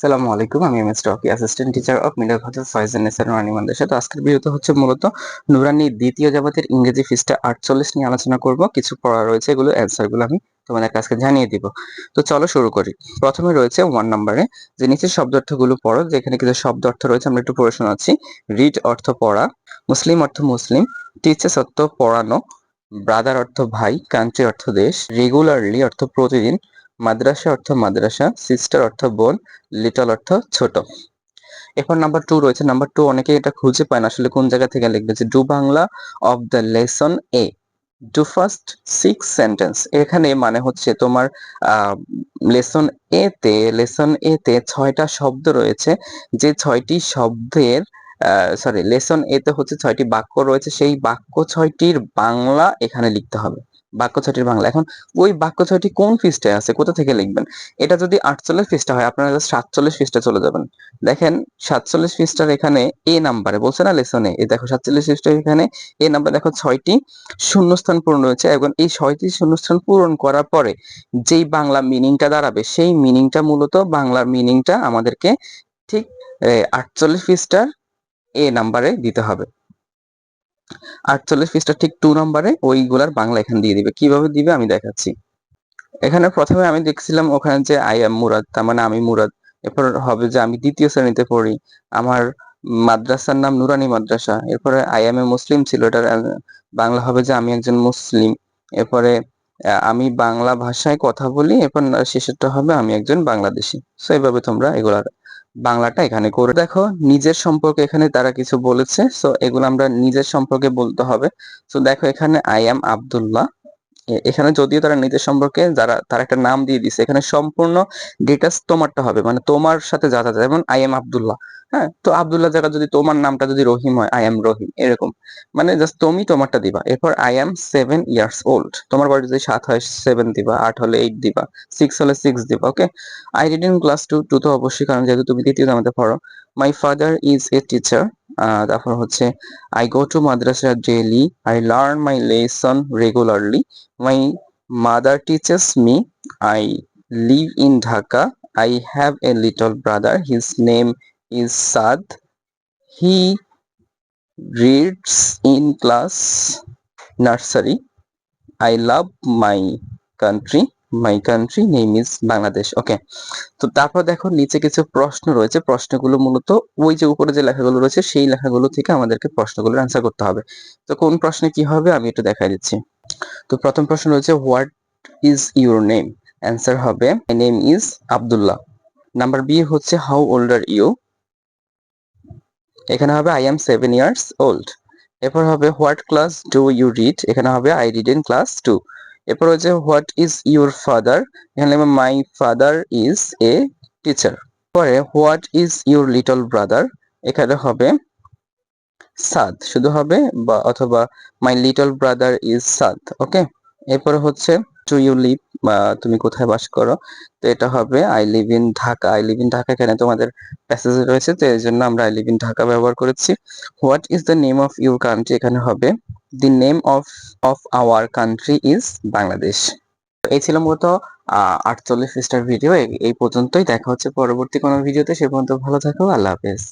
সালামু আলাইকুম, আমি M S talkie assistant teacher of middle Ghatal Foyez Nesar Rani মাদ্রাসা তো আজকের ভিডিওতে হচ্ছে মূলত নুরানি দ্বিতীয় জামাতের ইংরেজি ফিসটা আটচল্লিশ নিয়ে আলোচনা করব। কিছু পড়া রয়েছে, এগুলো অ্যান্সারগুলো আমি তোমাদের কাছে জানিয়ে দিব। তো চলো শুরু করি। প্রথমে রয়েছে ওয়ান নাম্বারে যে নিচের শব্দ অর্থগুলো পড়ো, যেখানে কিছু শব্দ অর্থ রয়েছে, আমরা একটু পড়ে শোনাচ্ছি। রিড অর্থ পড়া, মুসলিম অর্থ মুসলিম টিচার্স অর্থ পড়ানো ব্রাদার অর্থ ভাই কান্ট্রি অর্থ দেশ রেগুলারলি অর্থ প্রতিদিন মাদ্রাসা অর্থ মাদ্রাসা সিস্টার অর্থ বোন লিটল অর্থ ছোট। এরপর নাম্বার টু রয়েছে। নাম্বার টু অনেকে এটা খুঁজে পায় না আসলে কোন জায়গা থেকে লিখবে যে do Bangla of the lesson A do first six sentence এখানে মানে হচ্ছে তোমার লেসন এ তে লেসন এ তে ছয়টা শব্দ রয়েছে। যে ছয়টি শব্দের সরি লেসন এ তে হচ্ছে ছয়টি বাক্য রয়েছে। সেই বাক্য ছয়টির বাংলা এখানে লিখতে হবে। বাক্য ছয়টির বাংলা। এখন ওই বাক্য ছয়টি কোন পৃষ্ঠায় আছে? কোথা থেকে লিখবেন? এটা যদি আটচল্লিশ পৃষ্ঠা হয়, আপনারা সাতচল্লিশ পৃষ্ঠা চলে যাবেন। দেখেন, সাতচল্লিশ পৃষ্ঠার এখানে এ নাম্বারে বলছে না লেসনে? এ দেখো, সাতচল্লিশ পৃষ্ঠার এখানে এ নাম্বার দেখো ছয়টি শূন্যস্থান পূরণ রয়েছে এবং এই ছয়টি শূন্যস্থান পূরণ করার পরে যেই বাংলা মিনিংটা দাঁড়াবে, সেই মিনিংটা মূলত বাংলার মিনিংটা আমাদেরকে ঠিক আটচল্লিশ পৃষ্ঠার এ নাম্বারে দিতে হবে। আটচল্লিশ পৃষ্ঠা ঠিক টু নাম্বারে ওইগুলার বাংলা এখানে দিয়ে দিবে। কীভাবে দিবে আমি দেখাচ্ছি। এখানে প্রথমে আমি দেখছিলাম ওখানে যে আই এম মুরাদ, তার মানে আমি মুরাদ। এরপর হবে যে আমি দ্বিতীয় শ্রেণীতে পড়ি। আমার মাদ্রাসার নাম নুরানি মাদ্রাসা। এরপরে আই এম এ মুসলিম ছিল, এটার বাংলা হবে যে আমি একজন মুসলিম। এরপরে আমি বাংলা ভাষায় কথা বলি, এরপর শেষেরটা হবে আমি একজন বাংলাদেশি। সো এইভাবে তোমরা এগুলার বাংলাটা এখানে করে দেখো। নিজের সম্পর্কে এখানে তারা কিছু বলেছে সো এগুলো আমরা নিজের সম্পর্কে বলতে হবে। সো দেখো এখানে আই এম আবদুল্লাহ এখানে যদিও তারা নিজের সম্পর্কে যারা, তার একটা নাম দিয়ে দিছে, এখানে সম্পূর্ণ ডিটেলস তোমারটা হবে মানে তোমার সাথে যা যা, যেমন আই এম আবদুল্লাহ হ্যাঁ তো আবদুল্লাহ জায়গা যদি তোমার নামটা যদি রহিম হয় আই এম রহিম এরকম। মানে জাস্ট তুমি তোমারটা দিবা। এরপর I am seven years old তোমার বয়স যদি সাত হয় সেভেন দিবা, আট হলে এইট দিবা সিক্স হলে সিক্স দিবা okay I read in class two two তো অবশ্যই, কারণ যেহেতু তুমি দ্বিতীয় জামাতে পড়ো। My father is a teacher তারপর হচ্ছে I go to madrasa daily I learn my lesson regularly my mother teachers me I live in Dhaka I have a little brother his name is Sad. He reads in class nursery. I love my country. My country name is Bangladesh okay তো তারপর দেখো নিচে কিছু প্রশ্ন রয়েছে। প্রশ্নগুলো মূলত ওই যে উপরে যে লেখাগুলো রয়েছে, সেই লেখাগুলো থেকে আমাদেরকে প্রশ্নগুলোর অ্যান্সার করতে হবে। তো কোন প্রশ্নে কি হবে আমি একটু দেখাই দিচ্ছি। তো প্রথম প্রশ্ন রয়েছে what is your name answer হবে my name is Abdullah number B হচ্ছে হাউ ওল্ড আর ইউ এখানে হবে I am seven years old এরপর হবে what class do you read এখানে হবে I read in class two এরপর হচ্ছে হোয়াট ইজ ইউর ফাদার এখানে লিখবে my father is a teacher পরে what is your little brother এখানে হবে সাদ শুধু হবে, বা অথবা my little brother is Saad okay এরপরে হচ্ছে টু ইউ লিভ তুমি কোথায় বাস করো? তো এটা হবে I live in Dhaka I live in Dhaka এখানে তোমাদের প্যাসেজ রয়েছে, তো এই জন্য আমরা আই লিভ ইন ঢাকা ব্যবহার করেছি। What is the name of your country এখানে হবে the name of of our country is Bangladesh এই ছিল মূলত আটচল্লিশ স্টার ভিডিও এই পর্যন্তই। দেখা হচ্ছে পরবর্তী কোনো ভিডিওতে সে পর্যন্ত ভালো থাকো। আল্লাহ হাফেজ।